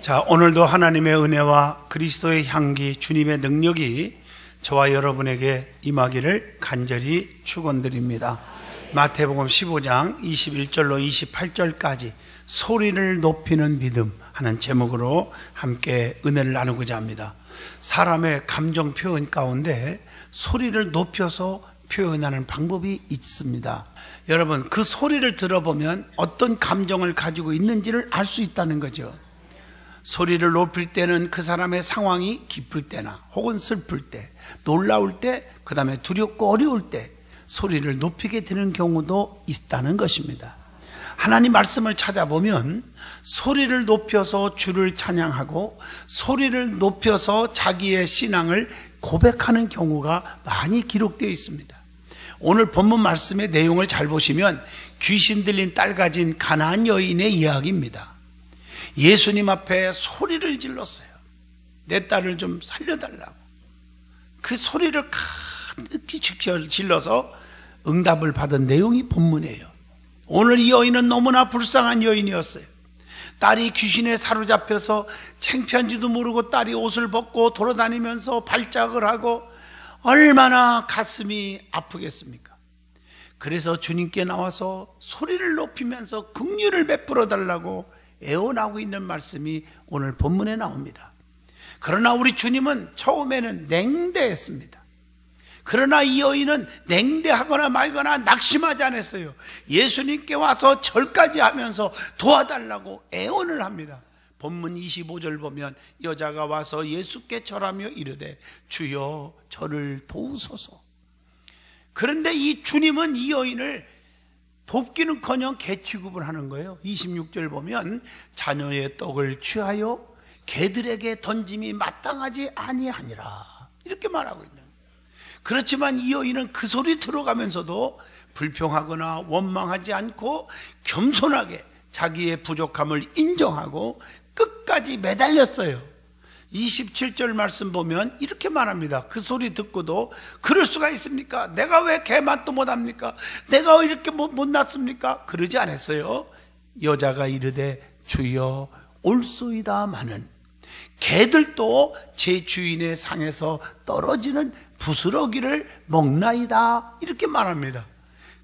자, 오늘도 하나님의 은혜와 그리스도의 향기, 주님의 능력이 저와 여러분에게 임하기를 간절히 축원드립니다. 마태복음 15장 21절로 28절까지 소리를 높이는 믿음 하는 제목으로 함께 은혜를 나누고자 합니다. 사람의 감정 표현 가운데 소리를 높여서 표현하는 방법이 있습니다. 여러분, 그 소리를 들어보면 어떤 감정을 가지고 있는지를 알 수 있다는 거죠. 소리를 높일 때는 그 사람의 상황이 기쁠 때나 혹은 슬플 때, 놀라울 때, 그 다음에 두렵고 어려울 때 소리를 높이게 되는 경우도 있다는 것입니다. 하나님 말씀을 찾아보면 소리를 높여서 주를 찬양하고 소리를 높여서 자기의 신앙을 고백하는 경우가 많이 기록되어 있습니다. 오늘 본문 말씀의 내용을 잘 보시면 귀신 들린 딸 가진 가나안 여인의 이야기입니다. 예수님 앞에 소리를 질렀어요. 내 딸을 좀 살려달라고. 그 소리를 크게 질러서 응답을 받은 내용이 본문이에요. 오늘 이 여인은 너무나 불쌍한 여인이었어요. 딸이 귀신에 사로잡혀서 챙편지도 모르고 딸이 옷을 벗고 돌아다니면서 발작을 하고 얼마나 가슴이 아프겠습니까? 그래서 주님께 나와서 소리를 높이면서 긍휼을 베풀어 달라고 애원하고 있는 말씀이 오늘 본문에 나옵니다. 그러나 우리 주님은 처음에는 냉대했습니다. 그러나 이 여인은 냉대하거나 말거나 낙심하지 않았어요. 예수님께 와서 절까지 하면서 도와달라고 애원을 합니다. 본문 25절 보면 여자가 와서 예수께 절하며 이르되 주여 저를 도우소서. 그런데 이 주님은 이 여인을 돕기는커녕 개 취급을 하는 거예요. 26절 보면 자녀의 떡을 취하여 개들에게 던짐이 마땅하지 아니하니라 이렇게 말하고 있는 거예요. 그렇지만 이 여인은 그 소리 들어가면서도 불평하거나 원망하지 않고 겸손하게 자기의 부족함을 인정하고 끝까지 매달렸어요. 27절 말씀 보면 이렇게 말합니다. 그 소리 듣고도 그럴 수가 있습니까? 내가 왜 개맛도 못합니까? 내가 왜 이렇게 못, 못났습니까? 그러지 않았어요. 여자가 이르되 주여 올소이다마는 개들도 제 주인의 상에서 떨어지는 부스러기를 먹나이다 이렇게 말합니다.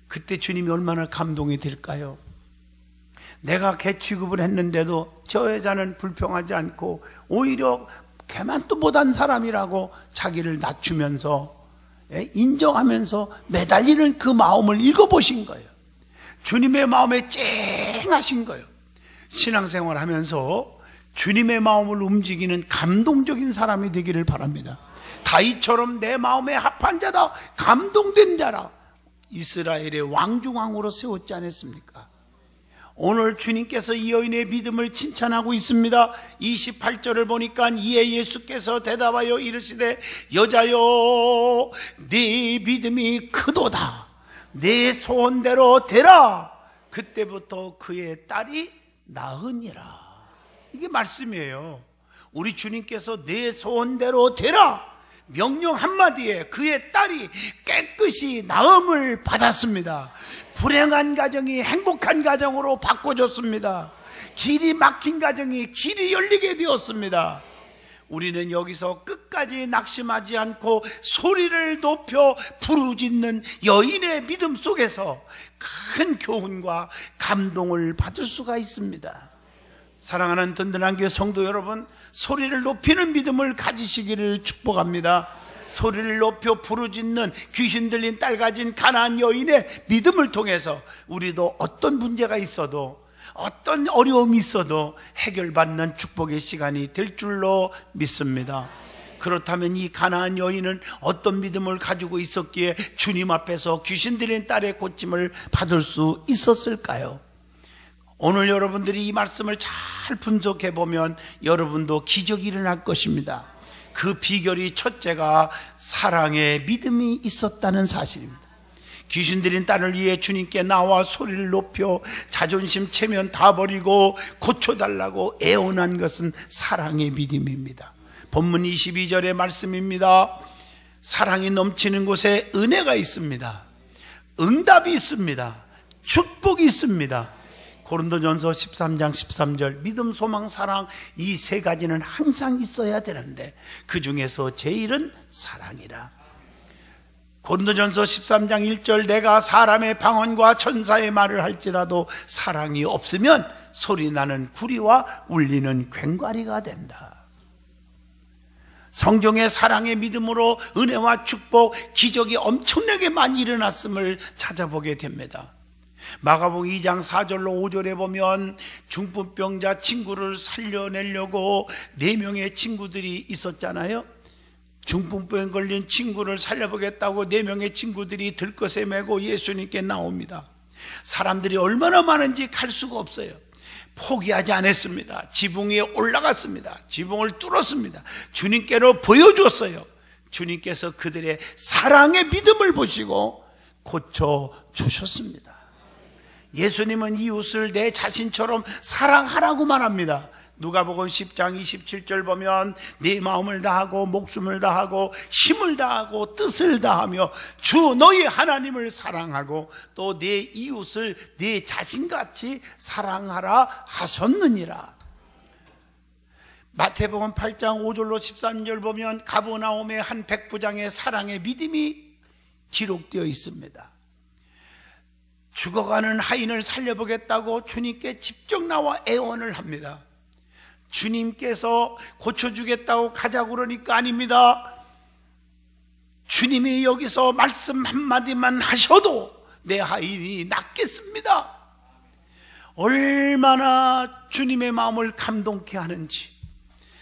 그때 주님이 얼마나 감동이 될까요? 내가 개 취급을 했는데도 저 여자는 불평하지 않고 오히려 개만도 못한 사람이라고 자기를 낮추면서 예, 인정하면서 매달리는 그 마음을 읽어보신 거예요. 주님의 마음에 쨍하신 거예요. 신앙생활 하면서 주님의 마음을 움직이는 감동적인 사람이 되기를 바랍니다. 다이처럼 내 마음에 합한 자다, 감동된 자라 이스라엘의 왕중왕으로 세웠지 않았습니까? 오늘 주님께서 이 여인의 믿음을 칭찬하고 있습니다. 28절을 보니까 이에 예수께서 대답하여 이르시되 여자여 네 믿음이 크도다. 내 소원대로 되라. 그때부터 그의 딸이 나으니라. 이게 말씀이에요. 우리 주님께서 내 소원대로 되라. 명령 한마디에 그의 딸이 깨끗이 나음을 받았습니다. 불행한 가정이 행복한 가정으로 바꿔줬습니다. 길이 막힌 가정이 길이 열리게 되었습니다. 우리는 여기서 끝까지 낙심하지 않고 소리를 높여 부르짖는 여인의 믿음 속에서 큰 교훈과 감동을 받을 수가 있습니다. 사랑하는 든든한 교회 성도 여러분, 소리를 높이는 믿음을 가지시기를 축복합니다. 소리를 높여 부르짖는 귀신 들린 딸 가진 가난안 여인의 믿음을 통해서 우리도 어떤 문제가 있어도 어떤 어려움이 있어도 해결받는 축복의 시간이 될 줄로 믿습니다. 그렇다면 이 가나안 여인은 어떤 믿음을 가지고 있었기에 주님 앞에서 귀신 들린 딸의 고침을 받을 수 있었을까요? 오늘 여러분들이 이 말씀을 잘 분석해 보면 여러분도 기적이 일어날 것입니다. 그 비결이 첫째가 사랑의 믿음이 있었다는 사실입니다. 귀신 들인 딸을 위해 주님께 나와 소리를 높여 자존심 체면 다 버리고 고쳐달라고 애원한 것은 사랑의 믿음입니다. 본문 22절의 말씀입니다. 사랑이 넘치는 곳에 은혜가 있습니다. 응답이 있습니다. 축복이 있습니다. 고린도전서 13장 13절 믿음, 소망, 사랑 이 세 가지는 항상 있어야 되는데 그 중에서 제일은 사랑이라. 고린도전서 13장 1절 내가 사람의 방언과 천사의 말을 할지라도 사랑이 없으면 소리 나는 구리와 울리는 괭과리가 된다. 성경의 사랑의 믿음으로 은혜와 축복, 기적이 엄청나게 많이 일어났음을 찾아보게 됩니다. 마가복 2장 4절로 5절에 보면 중풍병자 친구를 살려내려고 네 명의 친구들이 있었잖아요. 중풍병 걸린 친구를 살려보겠다고 네 명의 친구들이 들것에 메고 예수님께 나옵니다. 사람들이 얼마나 많은지 갈 수가 없어요. 포기하지 않았습니다. 지붕 위에 올라갔습니다. 지붕을 뚫었습니다. 주님께로 보여주었어요. 주님께서 그들의 사랑의 믿음을 보시고 고쳐 주셨습니다. 예수님은 이웃을 내 자신처럼 사랑하라고 말 합니다. 누가복음 10장 27절 보면 네 마음을 다하고 목숨을 다하고 힘을 다하고 뜻을 다하며 주 너희 하나님을 사랑하고 또 네 이웃을 네 자신같이 사랑하라 하셨느니라. 마태복음 8장 5절로 13절 보면 가보나움의 한 백부장의 사랑의 믿음이 기록되어 있습니다. 죽어가는 하인을 살려보겠다고 주님께 직접 나와 애원을 합니다. 주님께서 고쳐주겠다고 가자고 그러니까 아닙니다. 주님이 여기서 말씀 한마디만 하셔도 내 하인이 낫겠습니다. 얼마나 주님의 마음을 감동케 하는지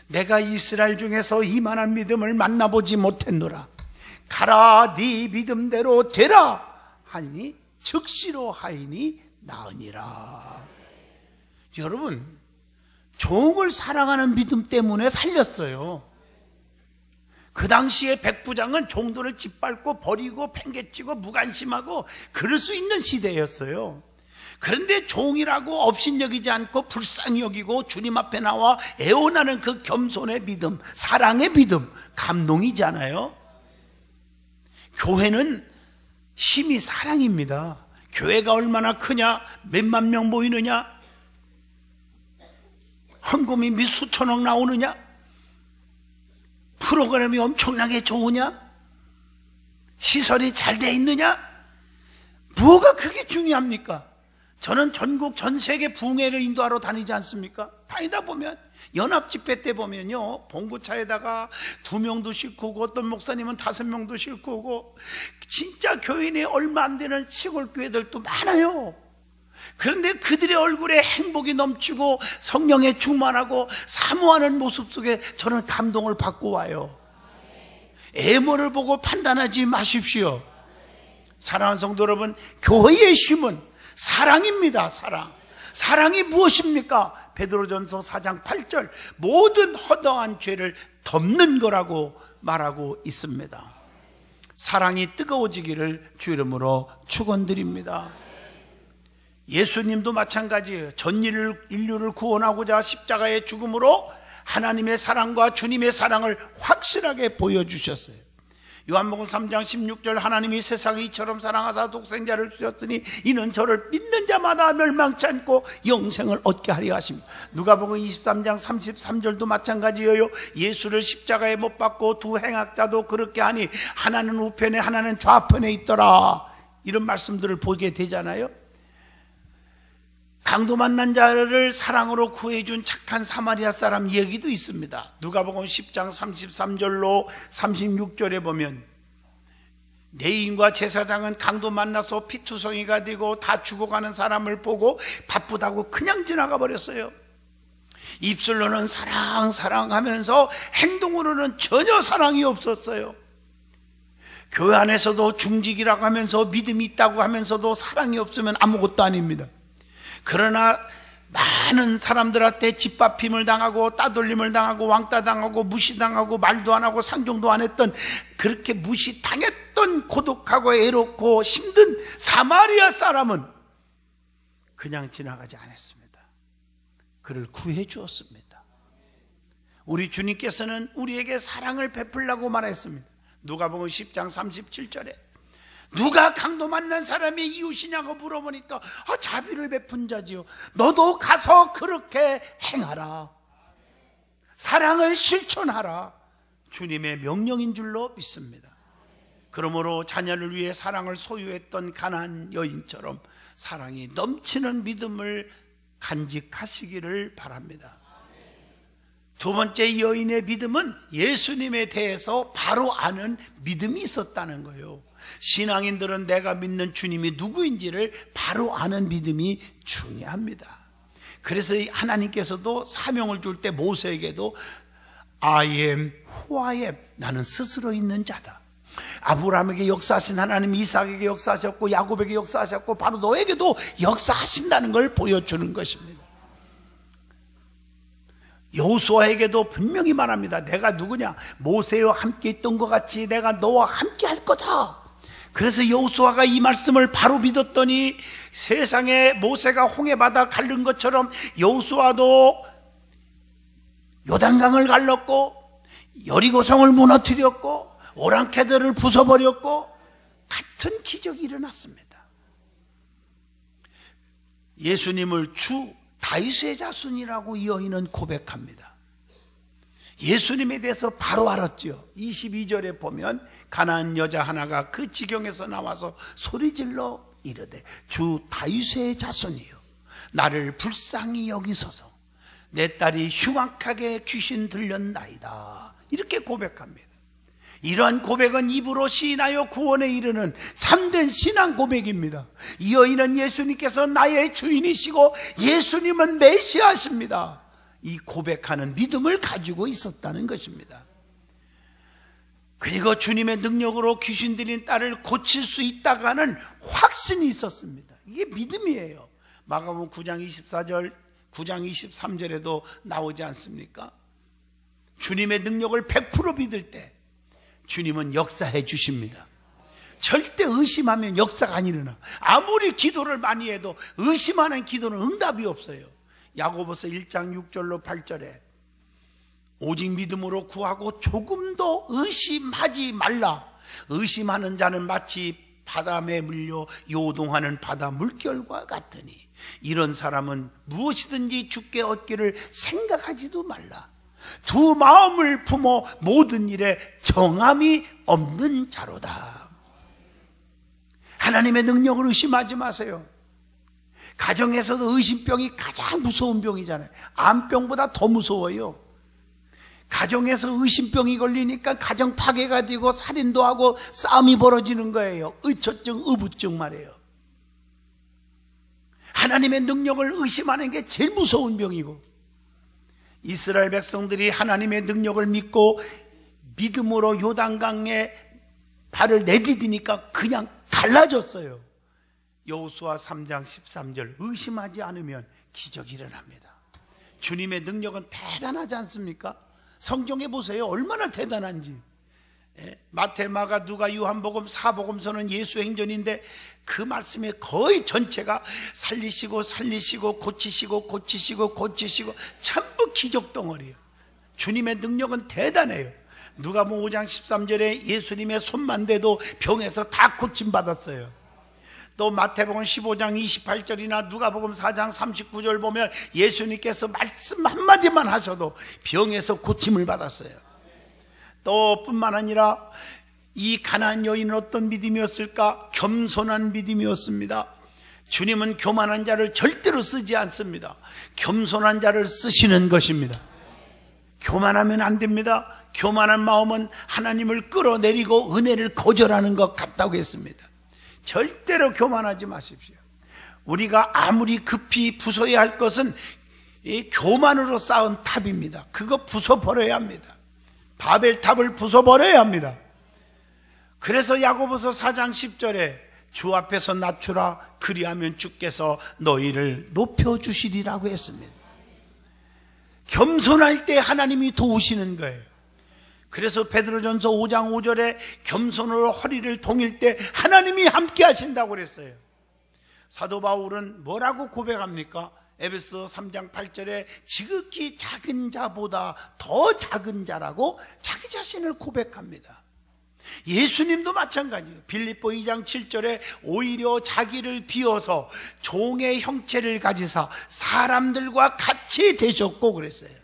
내가 이스라엘 중에서 이만한 믿음을 만나보지 못했노라. 가라 네 믿음대로 되라 하니 즉시로 하인이 나으니라. 여러분 종을 사랑하는 믿음 때문에 살렸어요. 그 당시에 백부장은 종들을 짓밟고 버리고 팽개치고 무관심하고 그럴 수 있는 시대였어요. 그런데 종이라고 업신여기지 않고 불쌍히 여기고 주님 앞에 나와 애원하는 그 겸손의 믿음, 사랑의 믿음, 감동이잖아요. 교회는 힘이 사랑입니다. 교회가 얼마나 크냐, 몇만 명 모이느냐, 헌금이 몇 수천억 나오느냐? 프로그램이 엄청나게 좋으냐? 시설이 잘 돼 있느냐? 뭐가 그게 중요합니까? 저는 전국 전 세계 붕해를 인도하러 다니지 않습니까? 다니다 보면 연합 집회 때 보면요 봉구차에다가 두 명도 싣고 어떤 목사님은 다섯 명도 싣고 진짜 교인이 얼마 안 되는 시골 교회들도 많아요. 그런데 그들의 얼굴에 행복이 넘치고 성령에 충만하고 사모하는 모습 속에 저는 감동을 받고 와요. 애모를 보고 판단하지 마십시오. 사랑하는 성도 여러분, 교회의 힘은 사랑입니다. 사랑. 사랑이 무엇입니까? 베드로전서 4장 8절 모든 허다한 죄를 덮는 거라고 말하고 있습니다. 사랑이 뜨거워지기를 주 이름으로 축원드립니다. 예수님도 마찬가지예요. 전 인류를 구원하고자 십자가의 죽음으로 하나님의 사랑과 주님의 사랑을 확실하게 보여주셨어요. 요한복음 3장 16절 하나님이 세상을 이처럼 사랑하사 독생자를 주셨으니 이는 저를 믿는 자마다 멸망치 않고 영생을 얻게 하려 하십니다. 누가복음 23장 33절도 마찬가지예요. 예수를 십자가에 못 박고 두 행악자도 그렇게 하니 하나는 우편에 하나는 좌편에 있더라. 이런 말씀들을 보게 되잖아요. 강도 만난 자를 사랑으로 구해준 착한 사마리아 사람 얘기도 있습니다. 누가복음 10장 33절로 36절에 보면 내인과 제사장은 강도 만나서 피투성이가 되고 다 죽어가는 사람을 보고 바쁘다고 그냥 지나가 버렸어요. 입술로는 사랑 사랑하면서 행동으로는 전혀 사랑이 없었어요. 교회 안에서도 중직이라고 하면서 믿음이 있다고 하면서도 사랑이 없으면 아무것도 아닙니다. 그러나 많은 사람들한테 짓밟힘을 당하고 따돌림을 당하고 왕따 당하고 무시당하고 말도 안 하고 상종도 안 했던 그렇게 무시당했던 고독하고 애롭고 힘든 사마리아 사람은 그냥 지나가지 않았습니다. 그를 구해 주었습니다. 우리 주님께서는 우리에게 사랑을 베풀라고 말했습니다. 누가복음 10장 37절에 누가 강도 만난 사람이 이웃이냐고 물어보니까 아, 자비를 베푼 자지요. 너도 가서 그렇게 행하라. 사랑을 실천하라. 주님의 명령인 줄로 믿습니다. 그러므로 자녀를 위해 사랑을 소유했던 가난 여인처럼 사랑이 넘치는 믿음을 간직하시기를 바랍니다. 두 번째 여인의 믿음은 예수님에 대해서 바로 아는 믿음이 있었다는 거예요. 신앙인들은 내가 믿는 주님이 누구인지를 바로 아는 믿음이 중요합니다. 그래서 하나님께서도 사명을 줄 때 모세에게도 I am who I am. 나는 스스로 있는 자다. 아브라함에게 역사하신 하나님 이삭에게 역사하셨고 야곱에게 역사하셨고 바로 너에게도 역사하신다는 걸 보여주는 것입니다. 여호수아에게도 분명히 말합니다. 내가 누구냐? 모세와 함께 있던 것 같이 내가 너와 함께 할 거다. 그래서 여호수아가 이 말씀을 바로 믿었더니 세상에 모세가 홍해 바다 갈른 것처럼 여호수아도 요단강을 갈랐고 여리고성을 무너뜨렸고 오랑캐들을 부숴버렸고 같은 기적이 일어났습니다. 예수님을 주 다윗의 자손이라고 이 여인은 고백합니다. 예수님에 대해서 바로 알았죠. 22절에 보면 가난한 여자 하나가 그 지경에서 나와서 소리질러 이르되 주 다윗의 자손이요 나를 불쌍히 여기소서 내 딸이 흉악하게 귀신 들렸나이다 이렇게 고백합니다. 이러한 고백은 입으로 시인하여 구원에 이르는 참된 신앙 고백입니다. 이 여인은 예수님께서 나의 주인이시고 예수님은 메시아십니다. 이 고백하는 믿음을 가지고 있었다는 것입니다. 그리고 주님의 능력으로 귀신 들린 딸을 고칠 수 있다고 하는 확신이 있었습니다. 이게 믿음이에요. 마가복음 9장 24절, 9장 23절에도 나오지 않습니까? 주님의 능력을 100% 믿을 때 주님은 역사해 주십니다. 절대 의심하면 역사가 안 일어나. 아무리 기도를 많이 해도 의심하는 기도는 응답이 없어요. 야고보서 1장 6절로 8절에 오직 믿음으로 구하고 조금도 의심하지 말라. 의심하는 자는 마치 바다에 물려 요동하는 바다 물결과 같으니 이런 사람은 무엇이든지 죽게 얻기를 생각하지도 말라. 두 마음을 품어 모든 일에 정함이 없는 자로다. 하나님의 능력을 의심하지 마세요. 가정에서도 의심병이 가장 무서운 병이잖아요. 암병보다 더 무서워요. 가정에서 의심병이 걸리니까 가정 파괴가 되고 살인도 하고 싸움이 벌어지는 거예요. 의처증, 의부증 말이에요. 하나님의 능력을 의심하는 게 제일 무서운 병이고 이스라엘 백성들이 하나님의 능력을 믿고 믿음으로 요단강에 발을 내디디니까 그냥 달라졌어요. 여호수아 3장 13절 의심하지 않으면 기적이 일어납니다. 주님의 능력은 대단하지 않습니까? 성경에 보세요. 얼마나 대단한지. 예? 마태, 마가, 누가, 유한복음, 사복음서는 예수 행전인데 그 말씀의 거의 전체가 살리시고 살리시고 고치시고 고치시고 고치시고 전부 기적 덩어리예요. 주님의 능력은 대단해요. 누가 뭐 5장 13절에 예수님의 손만 대도 병에서 다 고침 받았어요. 또 마태복음 15장 28절이나 누가복음 4장 39절 보면 예수님께서 말씀 한마디만 하셔도 병에서 고침을 받았어요. 또 뿐만 아니라 이 가난 여인은 어떤 믿음이었을까? 겸손한 믿음이었습니다. 주님은 교만한 자를 절대로 쓰지 않습니다. 겸손한 자를 쓰시는 것입니다. 교만하면 안 됩니다. 교만한 마음은 하나님을 끌어내리고 은혜를 거절하는 것 같다고 했습니다. 절대로 교만하지 마십시오. 우리가 아무리 급히 부숴야 할 것은 이 교만으로 쌓은 탑입니다. 그거 부숴버려야 합니다. 바벨탑을 부숴버려야 합니다. 그래서 야고보서 4장 10절에 주 앞에서 낮추라 그리하면 주께서 너희를 높여주시리라고 했습니다. 겸손할 때 하나님이 도우시는 거예요. 그래서 베드로전서 5장 5절에 겸손으로 허리를 동일 때 하나님이 함께 하신다고 그랬어요. 사도 바울은 뭐라고 고백합니까? 에베소 3장 8절에 지극히 작은 자보다 더 작은 자라고 자기 자신을 고백합니다. 예수님도 마찬가지예요. 빌립보 2장 7절에 오히려 자기를 비워서 종의 형체를 가지사 사람들과 같이 되셨고 그랬어요.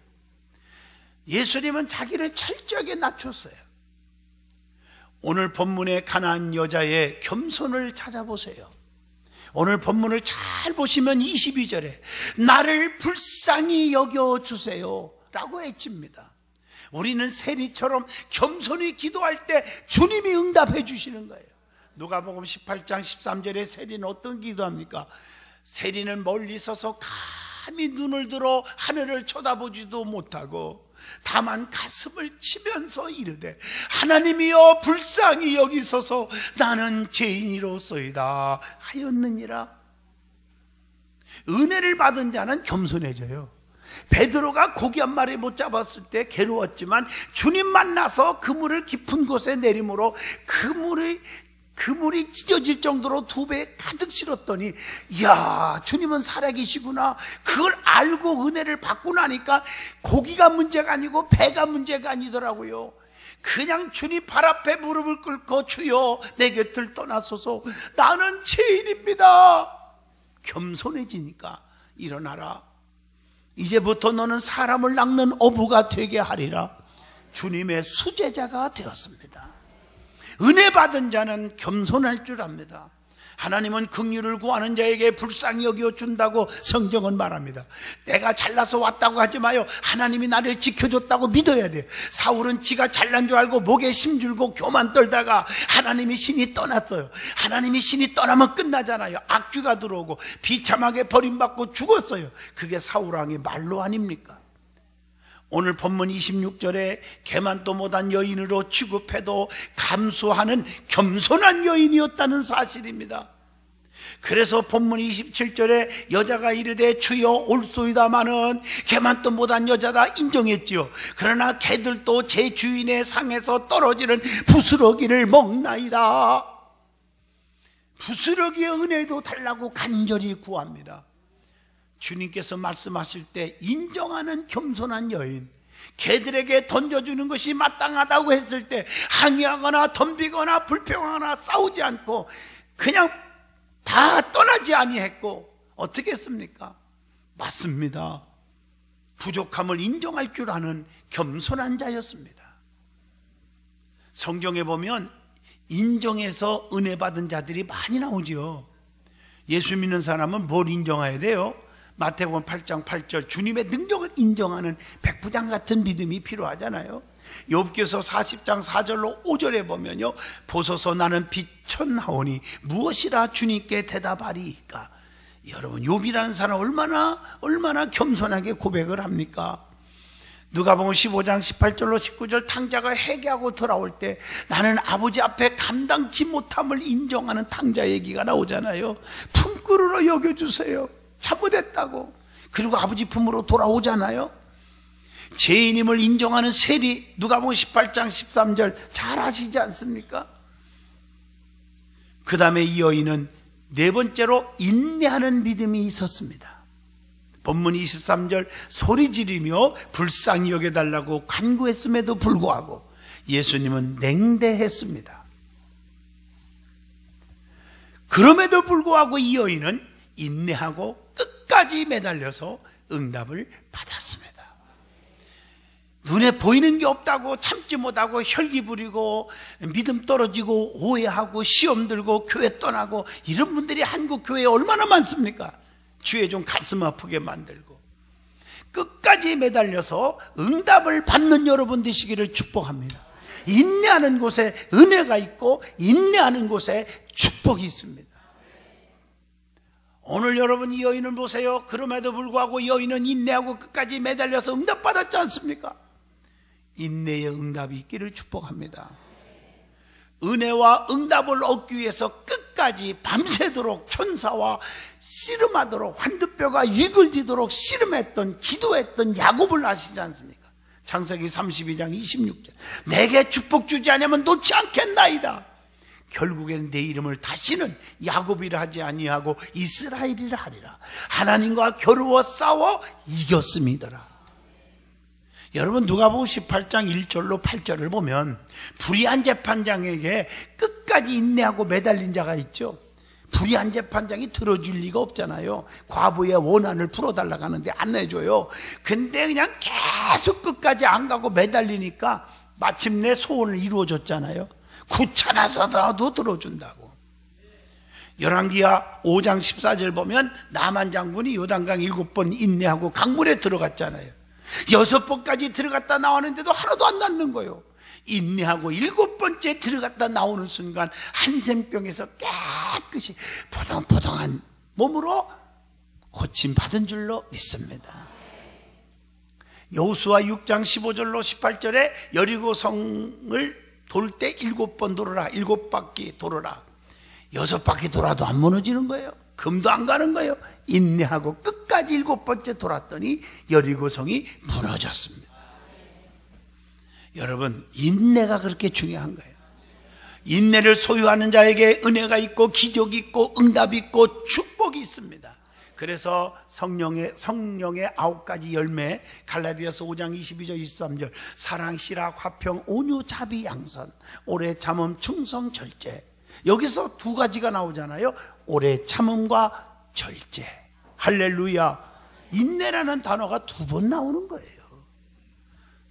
예수님은 자기를 철저하게 낮췄어요. 오늘 본문의 가난안 여자의 겸손을 찾아보세요. 오늘 본문을 잘 보시면 22절에 나를 불쌍히 여겨 주세요 라고 외칩니다. 우리는 세리처럼 겸손히 기도할 때 주님이 응답해 주시는 거예요. 누가복음 18장 13절에 세리는 어떤 기도합니까? 세리는 멀리 서서 감히 눈을 들어 하늘을 쳐다보지도 못하고 다만 가슴을 치면서 이르되 하나님이여 불쌍히 여기서서. 나는 죄인이로소이다 하였느니라. 은혜를 받은 자는 겸손해져요. 베드로가 고기 한 마리 못 잡았을 때 괴로웠지만 주님 만나서 그물을 깊은 곳에 내림으로 그물이 그물이 찢어질 정도로 두배 가득 실었더니 이야 주님은 살아계시구나. 그걸 알고 은혜를 받고 나니까 고기가 문제가 아니고 배가 문제가 아니더라고요. 그냥 주님 발 앞에 무릎을 꿇고 주여 내 곁을 떠나소서. 나는 죄인입니다. 겸손해지니까 일어나라. 이제부터 너는 사람을 낚는 어부가 되게 하리라. 주님의 수제자가 되었습니다 은혜 받은 자는 겸손할 줄 압니다. 하나님은 긍휼을 구하는 자에게 불쌍히 여겨 준다고 성경은 말합니다. 내가 잘나서 왔다고 하지 마요. 하나님이 나를 지켜줬다고 믿어야 돼. 사울은 지가 잘난 줄 알고 목에 심줄고 교만 떨다가 하나님이 신이 떠났어요. 하나님이 신이 떠나면 끝나잖아요. 악귀가 들어오고 비참하게 버림받고 죽었어요. 그게 사울 왕의 말로 아닙니까? 오늘 본문 26절에 개만도 못한 여인으로 취급해도 감수하는 겸손한 여인이었다는 사실입니다. 그래서 본문 27절에 여자가 이르되 주여 올소이다마는 개만도 못한 여자다 인정했지요. 그러나 개들도 제 주인의 상에서 떨어지는 부스러기를 먹나이다. 부스러기의 은혜도 달라고 간절히 구합니다. 주님께서 말씀하실 때 인정하는 겸손한 여인, 개들에게 던져주는 것이 마땅하다고 했을 때 항의하거나 덤비거나 불평하거나 싸우지 않고 그냥 다 떠나지 아니했고 어떻게 했습니까? 맞습니다. 부족함을 인정할 줄 아는 겸손한 자였습니다. 성경에 보면 인정해서 은혜 받은 자들이 많이 나오죠. 예수 믿는 사람은 뭘 인정해야 돼요? 마태복음 8장 8절 주님의 능력을 인정하는 백부장 같은 믿음이 필요하잖아요. 욥기서 40장 4절로 5절에 보면요. 보소서 나는 비천하오니 무엇이라 주님께 대답하리까? 여러분 욥이라는 사람 얼마나 얼마나 겸손하게 고백을 합니까? 누가 보면 15장 18절로 19절 탕자가 회개하고 돌아올 때 나는 아버지 앞에 감당치 못함을 인정하는 탕자 얘기가 나오잖아요. 품꾼으로 여겨 주세요. 잘못했다고. 그리고 아버지 품으로 돌아오잖아요. 죄인임을 인정하는 세리 누가 보면 18장 13절 잘 아시지 않습니까? 그 다음에 이 여인은 네 번째로 인내하는 믿음이 있었습니다. 본문 23절 소리 지르며 불쌍히 여겨 달라고 간구했음에도 불구하고 예수님은 냉대했습니다. 그럼에도 불구하고 이 여인은 인내하고 끝까지 매달려서 응답을 받았습니다. 눈에 보이는 게 없다고 참지 못하고 혈기 부리고 믿음 떨어지고 오해하고 시험 들고 교회 떠나고 이런 분들이 한국 교회에 얼마나 많습니까? 주에 좀 가슴 아프게 만들고 끝까지 매달려서 응답을 받는 여러분 되시기를 축복합니다. 인내하는 곳에 은혜가 있고 인내하는 곳에 축복이 있습니다. 오늘 여러분 이 여인을 보세요. 그럼에도 불구하고 여인은 인내하고 끝까지 매달려서 응답받았지 않습니까? 인내의 응답이 있기를 축복합니다. 은혜와 응답을 얻기 위해서 끝까지 밤새도록 천사와 씨름하도록 환두뼈가 이글지도록 씨름했던 기도했던 야곱을 아시지 않습니까? 창세기 32장 26절 내게 축복 주지 않으면 놓지 않겠나이다 결국엔 내 이름을 다시는 야곱이라 하지 아니하고 이스라엘이라 하리라. 하나님과 겨루어 싸워 이겼음이더라. 여러분 누가복음 18장 1절로 8절을 보면 불의한 재판장에게 끝까지 인내하고 매달린 자가 있죠. 불의한 재판장이 들어줄 리가 없잖아요. 과부의 원한을 풀어달라고 하는데 안 내줘요. 근데 그냥 계속 끝까지 안 가고 매달리니까 마침내 소원을 이루어줬잖아요. 구차나서라도 들어준다고. 열왕기야 5장 14절 보면 남한 장군이 요단강 일곱 번 인내하고 강물에 들어갔잖아요. 여섯 번까지 들어갔다 나오는데도 하나도 안 낫는 거예요. 인내하고 일곱 번째 들어갔다 나오는 순간 한센병에서 깨끗이 포동포동한 몸으로 고침 받은 줄로 믿습니다. 여호수아 6장 15절로 18절에 여리고 성을 돌 때 일곱 번 돌아라 일곱 바퀴 돌아라 여섯 바퀴 돌아도 안 무너지는 거예요. 금도 안 가는 거예요. 인내하고 끝까지 일곱 번째 돌았더니 여리고 성이 무너졌습니다. 여러분, 인내가 그렇게 중요한 거예요. 인내를 소유하는 자에게 은혜가 있고 기적이 있고 응답이 있고 축복이 있습니다. 그래서 성령의 성령의 아홉 가지 열매 갈라디아서 5장 22절 23절 사랑 실학 화평 온유 자비 양선 오래 참음 충성 절제 여기서 두 가지가 나오잖아요. 오래 참음과 절제. 할렐루야. 인내라는 단어가 두 번 나오는 거예요.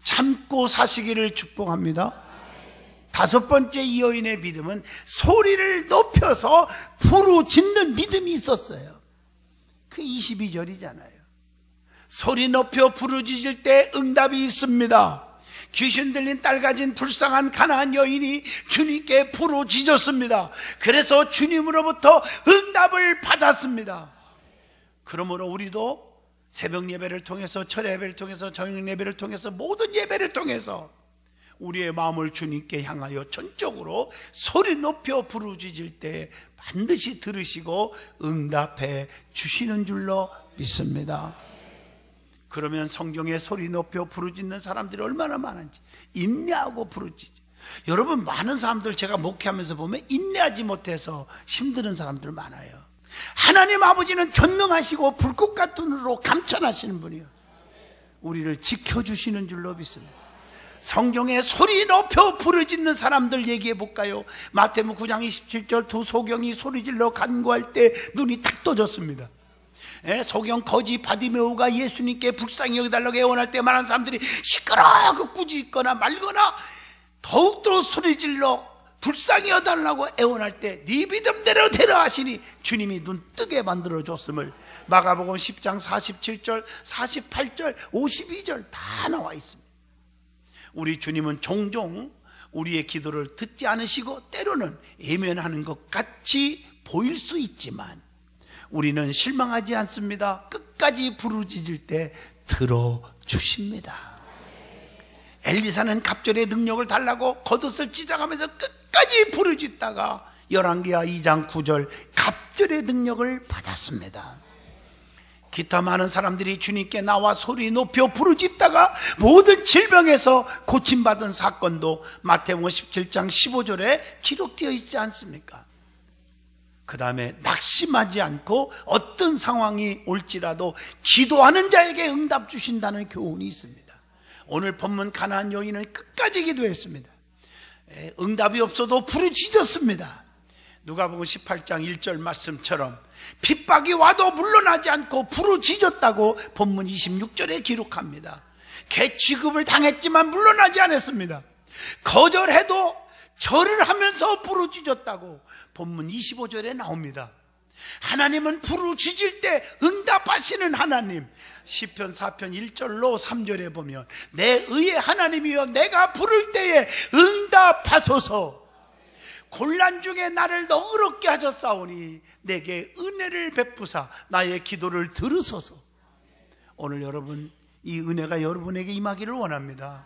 참고 사시기를 축복합니다. 다섯 번째 이 여인의 믿음은 소리를 높여서 부르짖는 믿음이 있었어요. 그 22절이잖아요. 소리 높여 부르짖을 때 응답이 있습니다. 귀신 들린 딸 가진 불쌍한 가난한 여인이 주님께 부르짖었습니다. 그래서 주님으로부터 응답을 받았습니다. 그러므로 우리도 새벽 예배를 통해서 철 예배를 통해서 저녁 예배를 통해서 모든 예배를 통해서 우리의 마음을 주님께 향하여 전적으로 소리 높여 부르짖을 때 반드시 들으시고 응답해 주시는 줄로 믿습니다. 그러면 성경에 소리 높여 부르짖는 사람들이 얼마나 많은지 인내하고 부르짖지. 여러분 많은 사람들 제가 목회하면서 보면 인내하지 못해서 힘드는 사람들 많아요. 하나님 아버지는 전능하시고 불꽃 같은 으로 감천하시는 분이요. 우리를 지켜주시는 줄로 믿습니다. 성경에 소리 높여 부르짖는 사람들 얘기해 볼까요? 마태무 9장 27절 두 소경이 소리질러 간구할 때 눈이 탁 떠졌습니다. 예, 소경 거지 바디메오가 예수님께 불쌍히 여기달라고 애원할 때 많은 사람들이 시끄러워 꾸짖거나 말거나 더욱더 소리질러 불쌍히 여달라고 애원할 때 네 믿음대로 되라 하시니 주님이 눈 뜨게 만들어 줬음을 마가복음 10장 47절 48절 52절 다 나와 있습니다 우리 주님은 종종 우리의 기도를 듣지 않으시고 때로는 예면하는 것 같이 보일 수 있지만 우리는 실망하지 않습니다. 끝까지 부르짖을 때 들어주십니다. 엘리사는 갑절의 능력을 달라고 겉옷을 찢어가면서 끝까지 부르짖다가 열왕기하 2장 9절 갑절의 능력을 받았습니다. 기타 많은 사람들이 주님께 나와 소리 높여 부르짖다가 모든 질병에서 고침받은 사건도 마태복음 17장 15절에 기록되어 있지 않습니까? 그 다음에 낙심하지 않고 어떤 상황이 올지라도 기도하는 자에게 응답 주신다는 교훈이 있습니다. 오늘 본문 가나안 여인은 끝까지 기도했습니다. 응답이 없어도 부르짖었습니다. 누가복음 18장 1절 말씀처럼 핍박이 와도 물러나지 않고 부르짖었다고 본문 26절에 기록합니다. 개 취급을 당했지만 물러나지 않았습니다. 거절해도 절을 하면서 부르짖었다고 본문 25절에 나옵니다. 하나님은 부르짖을 때 응답하시는 하나님. 시편 4편 1절로 3절에 보면 내 의의 하나님이여 내가 부를 때에 응답하소서. 곤란 중에 나를 너그럽게 하셨사오니 내게 은혜를 베푸사 나의 기도를 들으소서. 오늘 여러분 이 은혜가 여러분에게 임하기를 원합니다.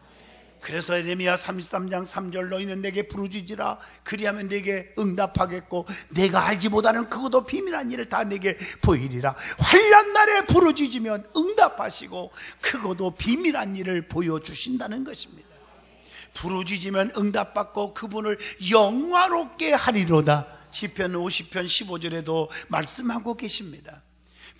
그래서 에레미야 33장 3절 너희는 내게 부르짖으라 그리하면 내게 응답하겠고 내가 알지 못하는 그것도 비밀한 일을 다 내게 보이리라 환란 날에 부르짖으면 응답하시고 그것도 비밀한 일을 보여주신다는 것입니다 부르짖으면 응답받고 그분을 영화롭게 하리로다 시편 50편 15절에도 말씀하고 계십니다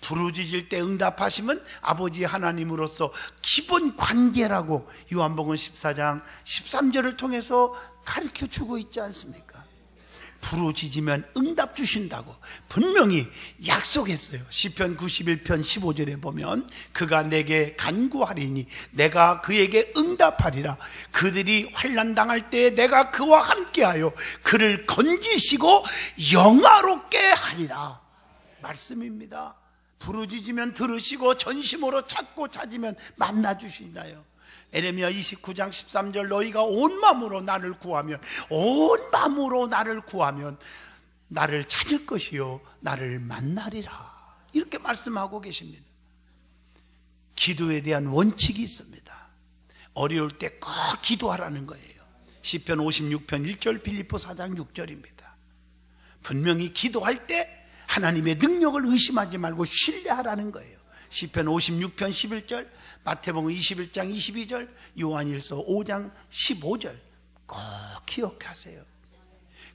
부르짖을 때 응답하시면 아버지 하나님으로서 기본 관계라고 요한복음 14장 13절을 통해서 가르쳐 주고 있지 않습니까? 부르짖으면 응답 주신다고 분명히 약속했어요. 시편 91편 15절에 보면 그가 내게 간구하리니 내가 그에게 응답하리라. 그들이 환난 당할 때 내가 그와 함께하여 그를 건지시고 영화롭게 하리라. 말씀입니다. 부르짖으면 들으시고 전심으로 찾고 찾으면 만나 주시나요? 에레미야 29장 13절 너희가 온 마음으로 나를 구하면 온 마음으로 나를 구하면 나를 찾을 것이요 나를 만나리라 이렇게 말씀하고 계십니다. 기도에 대한 원칙이 있습니다. 어려울 때 꼭 기도하라는 거예요. 시편 56편 1절 빌립보 4장 6절입니다. 분명히 기도할 때 하나님의 능력을 의심하지 말고 신뢰하라는 거예요. 시편 56편 11절, 마태복음 21장 22절, 요한일서 5장 15절 꼭 기억하세요.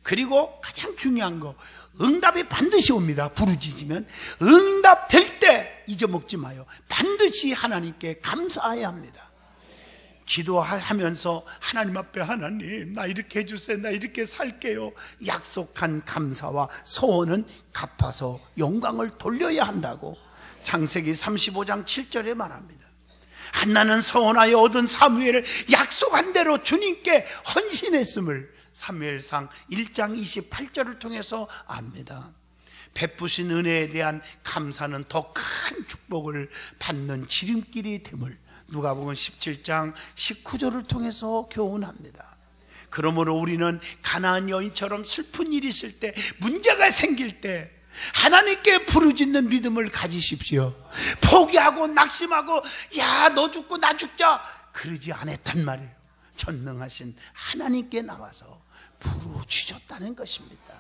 그리고 가장 중요한 거 응답이 반드시 옵니다. 부르짖으면 응답될 때 잊어먹지 마요. 반드시 하나님께 감사해야 합니다. 기도하면서 하나님 앞에 하나님 나 이렇게 해주세요 나 이렇게 살게요 약속한 감사와 소원은 갚아서 영광을 돌려야 한다고 창세기 35장 7절에 말합니다 한나는 서원하여 얻은 사무엘을 약속한 대로 주님께 헌신했음을 사무엘상 1장 28절을 통해서 압니다 베푸신 은혜에 대한 감사는 더 큰 축복을 받는 지름길이 됨을 누가복음 17장 19절을 통해서 교훈합니다. 그러므로 우리는 가나안 여인처럼 슬픈 일이 있을 때 문제가 생길 때 하나님께 부르짖는 믿음을 가지십시오. 포기하고 낙심하고 야 너 죽고 나 죽자 그러지 않았단 말이에요. 전능하신 하나님께 나와서 부르짖었다는 것입니다.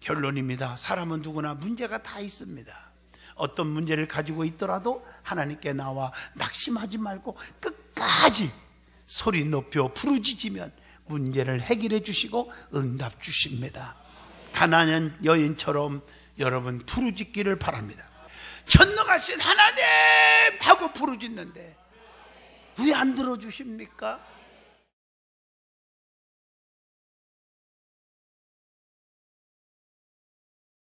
결론입니다. 사람은 누구나 문제가 다 있습니다. 어떤 문제를 가지고 있더라도 하나님께 나와 낙심하지 말고 끝까지 소리 높여 부르짖으면 문제를 해결해 주시고 응답 주십니다. 가난한 여인처럼 여러분 부르짖기를 바랍니다. 전능하신 하나님 하고 부르짖는데 왜 안 들어주십니까?